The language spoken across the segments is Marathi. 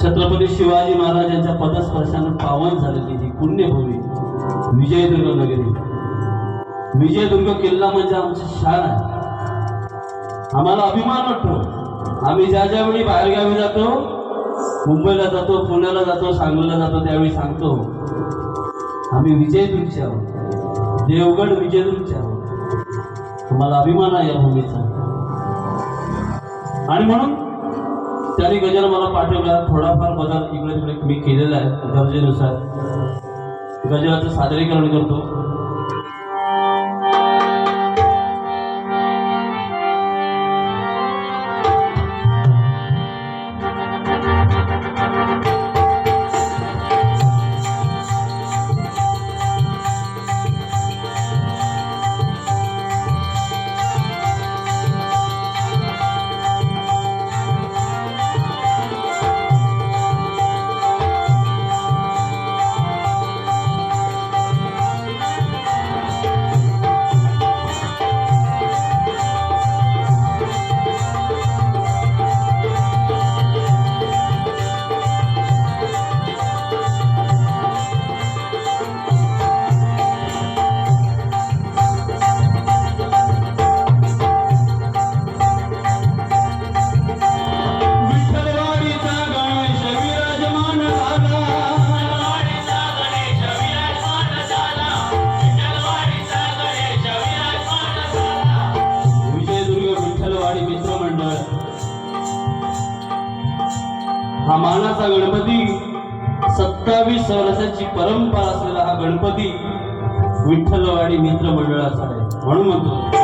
छत्रपती शिवाजी महाराजांच्या पदस्पर्शानं पावन झालेली ही पुण्यभूमी विजयदुर्ग नगरी विजयदुर्ग किल्ला म्हणजे आमची शाळा आहे. आम्हाला अभिमान वाटतो. आम्ही ज्या ज्या वेळी बाहेरगावी जातो मुंबईला जातो पुण्याला जातो सांगलीला जातो त्यावेळी सांगतो आम्ही विजयदुर्गचे आहोत. देवगड विजयदुर्गचे आहोत. तुम्हाला अभिमान आहे या भूमीचा. आणि म्हणून त्यांनी गजर मला पाठवला. थोडाफार बदल इकडे तिकडे मी केलेला आहे. गरजेनुसार गजराचं सादरीकरण करतो. असा गणपती सत्तावीस वर्षाची परंपरा असलेला हा गणपती विठ्ठलवाडी मित्र मंडळाचा आहे. म्हणून म्हणतो.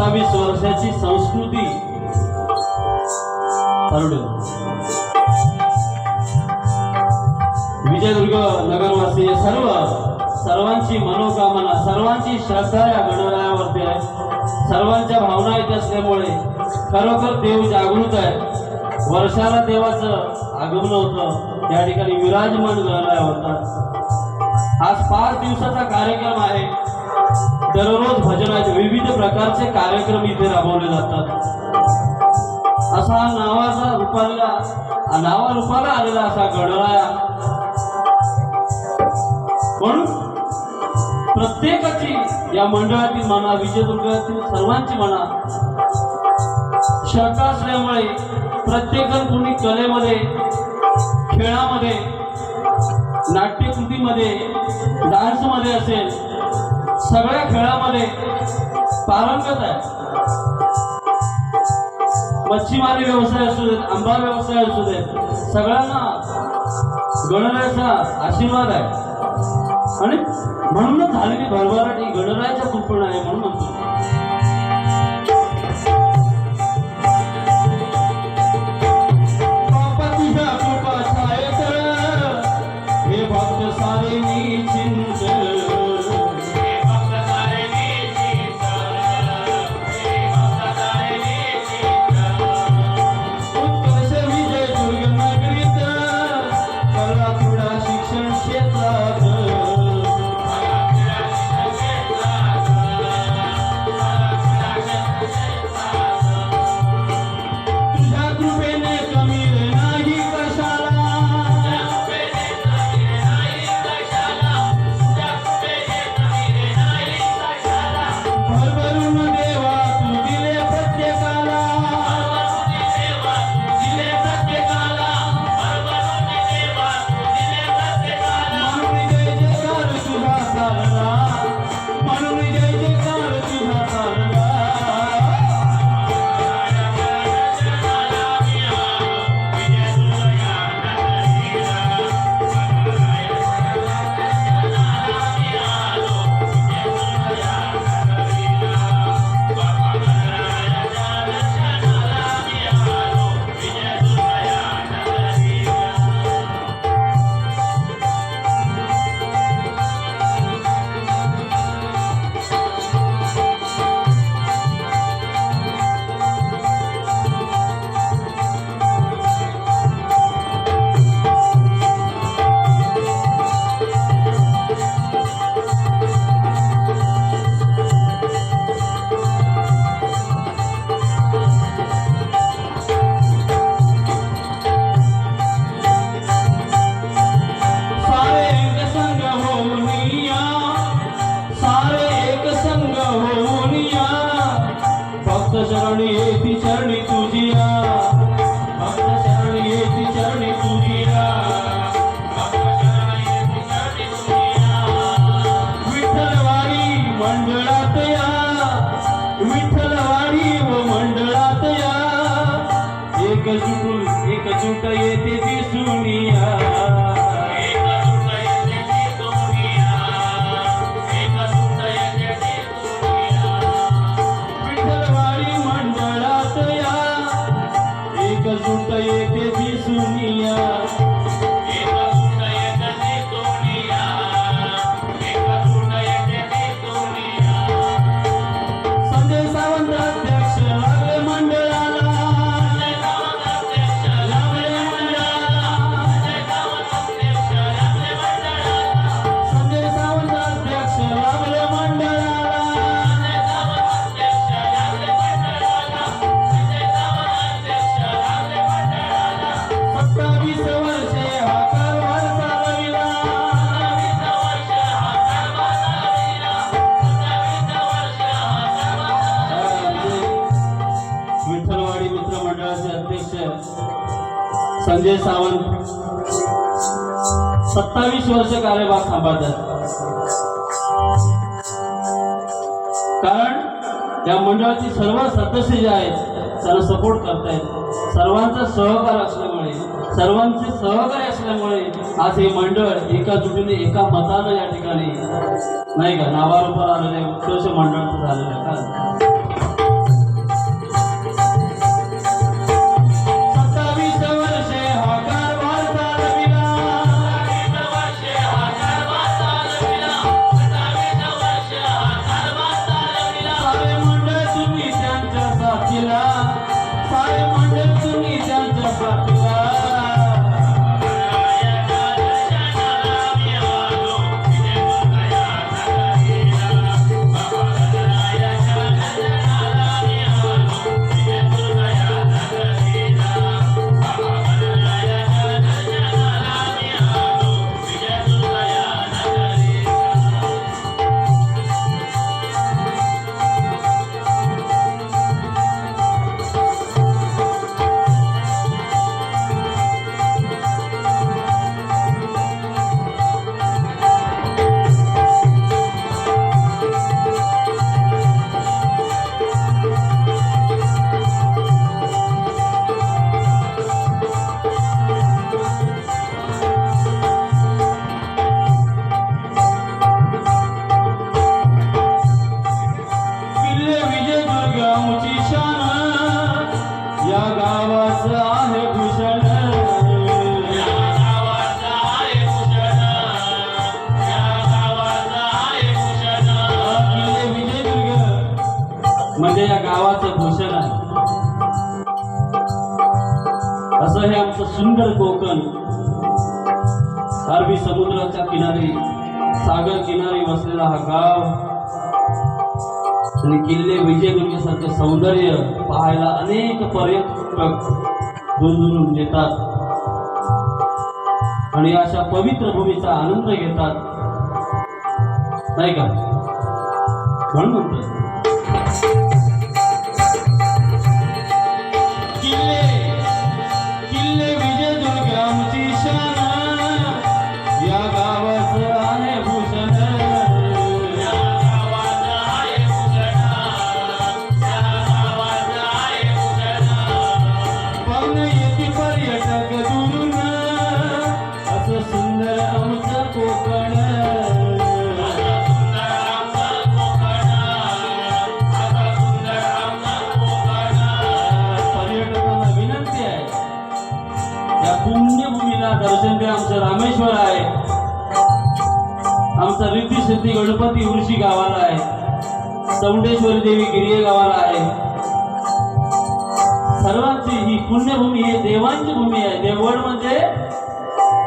सत्तावीस वर्षाची संस्कृती. विजयदुर्ग नगरवासी सर्व सर्वांची मनोकामना सर्वांची श्रद्धा या गणरायावरती आहे. सर्वांच्या भावना येत असल्यामुळे खरोखर देव जागृत आहे. वर्षाला देवाचं आगमन होतं. त्या ठिकाणी विराजमान गणराया होता आज पाच दिवसाचा कार्यक्रम आहे. दररोज भजनाचे विविध प्रकारचे कार्यक्रम इथे राबवले जातात. असा नावाचा रूपाला नावा रूपाला आलेला असा गणराया. म्हणून प्रत्येकाची या मंडळातील म्हणा विजयदुर्गातील सर्वांची म्हणा श्रद्धा असल्यामुळे प्रत्येकजण कोणी कलेमध्ये खेळामध्ये नाट्यकृतीमध्ये डान्समध्ये असेल सगळ्या खेळामध्ये पारंगत आहे. मच्छीमारी व्यवसाय असू देत आंबा व्यवसाय असू देत सगळ्यांना गणरायाचा आशीर्वाद आहे. आणि म्हणूनच झालेली भरभराट ही गणरायाच्या कृपण आहे म्हणून म्हणतो सत्तावीस वर्ष कार्यभार सांभाळतात. कारण त्या मंडळाचे सर्व सदस्य जे आहेत त्यांना सपोर्ट करतायत. सर्वांचा सहकार असल्यामुळे सर्वांचे सहकार्य असल्यामुळे आज हे मंडळ एका जुटीने एका मतानं या ठिकाणी नाही का नावारूपाला आलेलं आहे उत्कर्ष मंडळाचं झालेलं का आणि किल्ले विजयदुर्गसारखे सौंदर्य पाहायला अनेक पर्यटक दुरून येतात. आणि अशा पवित्र भूमीचा आनंद घेतात. नाही का? म्हणून म्हणतोय सिद्धी गणपती ऋषी गावाला आहे. चौंडेश्वरी देवी गिरिये गावाला आहे. सर्वांची ही पुण्यभूमी ही देवांची भूमी आहे. देवगड म्हणजे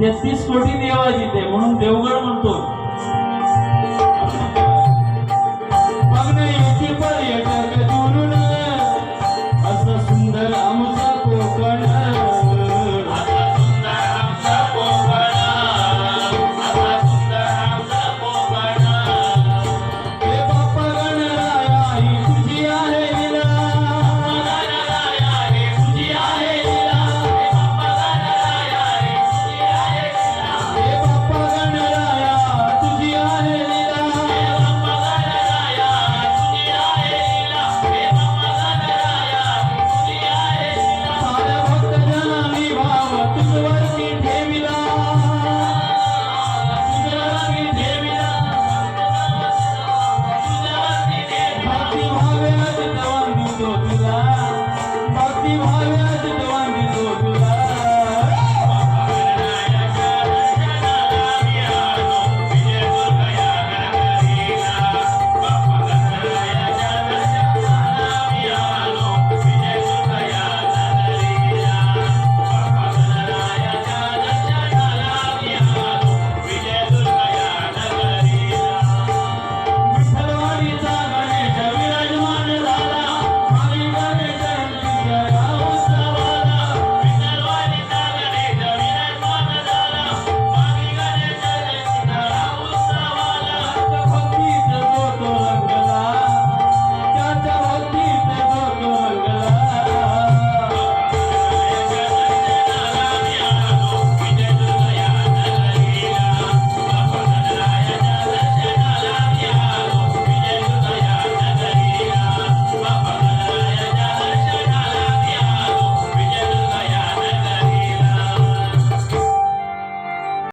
तेहतीस कोटी देव आहे म्हणून देवगड म्हणतो.